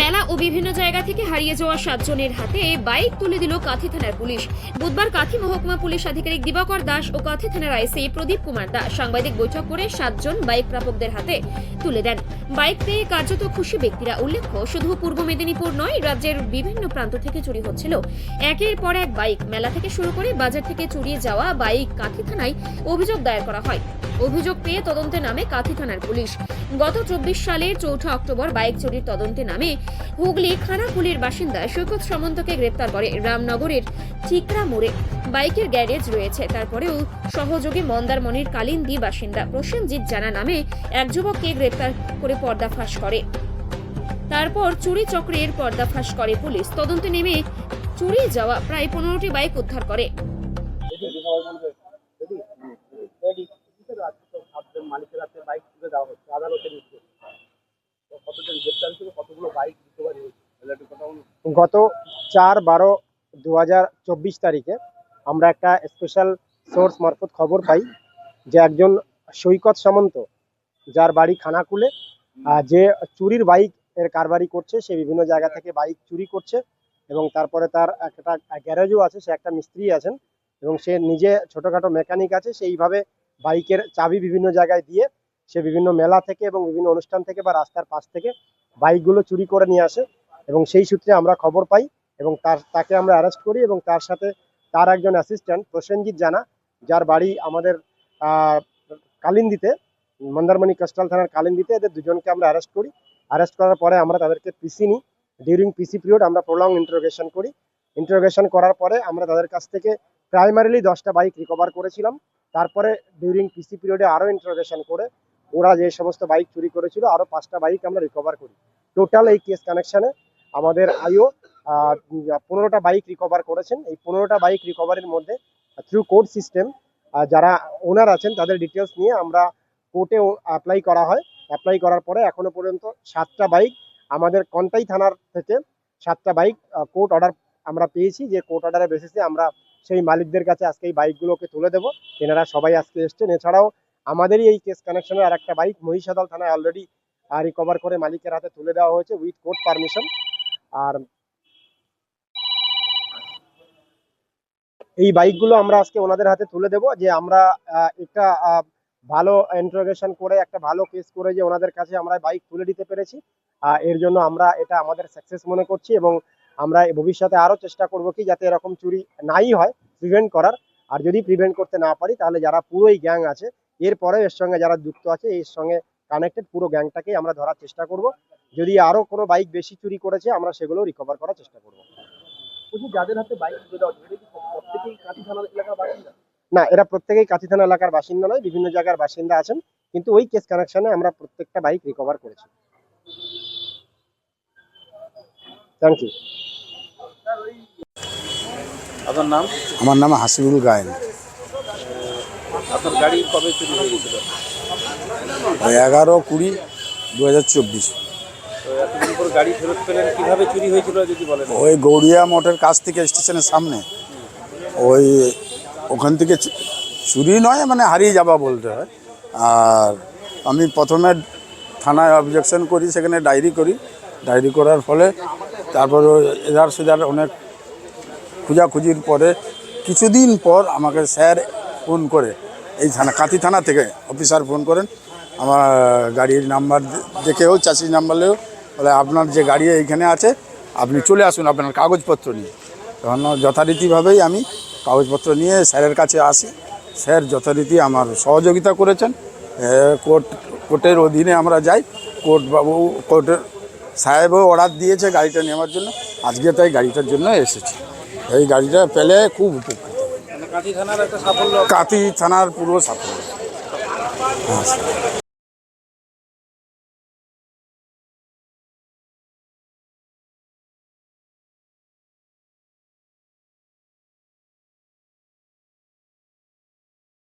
মেলা ও বিভিন্ন জায়গা থেকে হারিয়ে যাওয়া সাতজনের হাতে বাইক তুলে দিল কাঁথি থানার পুলিশ। বুধবার কাঁথি মহকুমা পুলিশ আধিকারিক দিবাকর দাস ও কাঁথি থানার আইসি প্রদীপ কুমার দাস সাংবাদিক বৈঠক করে সাতজন বাইক প্রাপকদের হাতে তুলে দেন। বাইক পেয়ে কার্যত খুশি ব্যক্তিরা। উল্লেখ্য, শুধু পূর্ব মেদিনীপুর নয়, রাজ্যের বিভিন্ন প্রান্ত থেকে চুরি হচ্ছিল। একের পর এক বাইক মেলা থেকে শুরু করে বাজার থেকে চুরিয়ে যাওয়া বাইক কাঁথি থানায় অভিযোগ দায়ের করা হয়। অভিযোগ পেয়ে তদন্তে নামে কাঁথি থানার পুলিশ। গত চব্বিশ সালের চৌঠা অক্টোবর বাইক চুরির তদন্তে নামে হুগলি খানাকুলের বাসিন্দা সৈকত সামন্তকে গ্রেপ্তার করে রামনগরের চিকরা মোড়ে। বাইকের গ্যারেজ রয়েছে। তারপরেও সহযোগী মন্দারমণির কালিন্দি বাসিন্দা প্রসেনজিৎ জানা নামে এক যুবককে গ্রেপ্তার করে পর্দাফাঁস করে। তারপর চুরি চক্রের পর্দাফাশ করে পুলিশ। তদন্তে নেমে চুরি যাওয়া প্রায় পনেরোটি বাইক উদ্ধার করে সাতজন মালিকের হাতে বাইক তুলে দেওয়া হচ্ছে আদালতের নির্দেশ তো কতজন গ্রেপ্তার হিসেবে কতগুলো বাইক রিকভারি হয়েছে তাহলে একটু কথা বলুন গত চার বারো দু তারিখে আমরা একটা স্পেশাল সোর্স মারফত খবর পাই যে একজন সৈকত সামন্ত, যার বাড়ি খানাকুলে যে চুরির বাইক এর কারবারি করছে, সে বিভিন্ন জায়গা থেকে বাইক চুরি করছে এবং তারপরে তার একটা গ্যারেজও আছে, সে একটা মিস্ত্রি আছেন এবং সে নিজে ছোটোখাটো মেকানিক আছে, সেইভাবে বাইকের চাবি বিভিন্ন জায়গায় দিয়ে সে বিভিন্ন মেলা থেকে এবং বিভিন্ন অনুষ্ঠান থেকে বা রাস্তার পাশ থেকে বাইকগুলো চুরি করে নিয়ে আসে। এবং সেই সূত্রে আমরা খবর পাই এবং তার, তাকে আমরা অ্যারেস্ট করি এবং তার সাথে তার একজন অ্যাসিস্ট্যান্ট প্রসেনজিৎ জানা, যার বাড়ি আমাদের কালিন্দিতে, মন্দারমণি কাস্টাল থানার কালিন্দিতে, এদের দুজনকে আমরা অ্যারেস্ট করি। অ্যারেস্ট করার পরে আমরা তাদেরকে পিসি নিই। ডিউরিং পিসি পিরিয়ড আমরা প্রলং ইন্টারোগেশন করি। ইন্টারোগেশন করার পরে আমরা তাদের কাছ থেকে প্রাইমারিলি দশটা বাইক রিকভার করেছিলাম। তারপরে ডিউরিং পিসি পিরিয়ডে আরও ইন্টারোগেশন করে ওরা যে সমস্ত বাইক চুরি করেছিল, আরও পাঁচটা বাইক আমরা রিকভার করি। টোটাল এই কেস কানেকশনে আমাদের আইও পনেরোটা বাইক রিকভার করেছেন। এই পনেরোটা বাইক রিকভারির মধ্যে থ্রু কোর্ট সিস্টেম যারা ওনার আছেন, তাদের ডিটেলস নিয়ে আমরা কোর্টে অ্যাপ্লাই করা হয়। অ্যাপ্লাই করার পরে এখনও পর্যন্ত সাতটা বাইক আমাদের কন্টাই থানার থেকে সাতটা বাইক কোর্ট অর্ডার আমরা পেয়েছি। যে কোর্ট অর্ডারের বেসিসে আমরা সেই মালিকদের কাছে আজকে এই বাইকগুলোকে তুলে দেবো। তেনারা সবাই আজকে এসছেন। এছাড়াও আমাদেরই এই কেস কানেকশনের আর একটা বাইক মহিষাদল থানায় অলরেডি রিকভার করে মালিকের হাতে তুলে দেওয়া হয়েছে উইথ কোর্ট পারমিশন আর এই বাইকগুলো আমরা আজকে ওনাদের হাতে তুলে দেব যে আমরা একটা ভালো ইন্টারোগেশন করে, একটা ভালো কেস করে যে ওনাদের কাছে আমরা বাইক তুলে দিতে পেরেছি। এর জন্য আমরা এটা আমাদের সাকসেস মনে করছি এবং আমরা ভবিষ্যতে আরও চেষ্টা করব কি যাতে এরকম চুরি নাই হয় প্রিভেন্ট করার। আর যদি প্রিভেন্ট করতে না পারি, তাহলে যারা পুরো এই গ্যাং আছে এরপরে এর সঙ্গে যারা যুক্ত আছে, এর সঙ্গে কানেক্টেড পুরো গ্যাংটাকে আমরা ধরার চেষ্টা করব। যদি আরও কোনো বাইক বেশি চুরি করেছে আমরা সেগুলো রিকভার করার চেষ্টা করব। যাদের হাতে বাইক প্রত্যেকেই কাঁথি থানা এলাকার বাসিন্দা? না এরা প্রত্যেকেই কাঁথি থানা এলাকার বাসিন্দা নয় বিভিন্ন জায়গার বাসিন্দা আছেন। কিন্তু ওই কেস কানেকশনে আমরা প্রত্যেকটা বাইক রিকভার করেছি। থ্যাংক ইউ আপনার নাম? আমার নাম হাসিবুল গায়েন। আপনার গাড়ি কবে চুরি হয়ে গেছিল এগারো কুড়ি দু হাজার চব্বিশ ওই গৌরিয়া মোটর কাছ থেকে স্টেশনের সামনে। ওই ওখান থেকে চুরি নয় মানে হারিয়ে যাওয়া বলতে হয়। আর আমি প্রথমে থানায় অবজেকশন করি সেখানে ডায়েরি করি। ডায়েরি করার ফলে তারপর এধার সেধার অনেক খোঁজাখুঁজির পরে কিছুদিন পর আমাকে স্যার ফোন করে এই থানা কাঁথি থানা থেকে অফিসার ফোন করেন। আমার গাড়ির নাম্বার দেখেও চাষির নাম্বারেও বলে আপনার যে গাড়ি এইখানে আছে আপনি চলে আসুন আপনার কাগজপত্র নিয়ে। তখন যথারীতিভাবেই আমি কাগজপত্র নিয়ে স্যারের কাছে আসি। স্যার যথারীতি আমার সহযোগিতা করেছেন। কোর্ট কোর্টের অধীনে আমরা যাই। কোর্ট বাবু কোর্টের সাহেবও অর্ডার দিয়েছে গাড়িটা নেওয়ার জন্য। আজকে তাই গাড়িটার জন্য এসেছি। এই গাড়িটা পেলে খুব উপকৃত। মানে কাঁথি থানার একটা সাফল্য। কাতি থানার পুরো সাফল্য। হ্যাঁ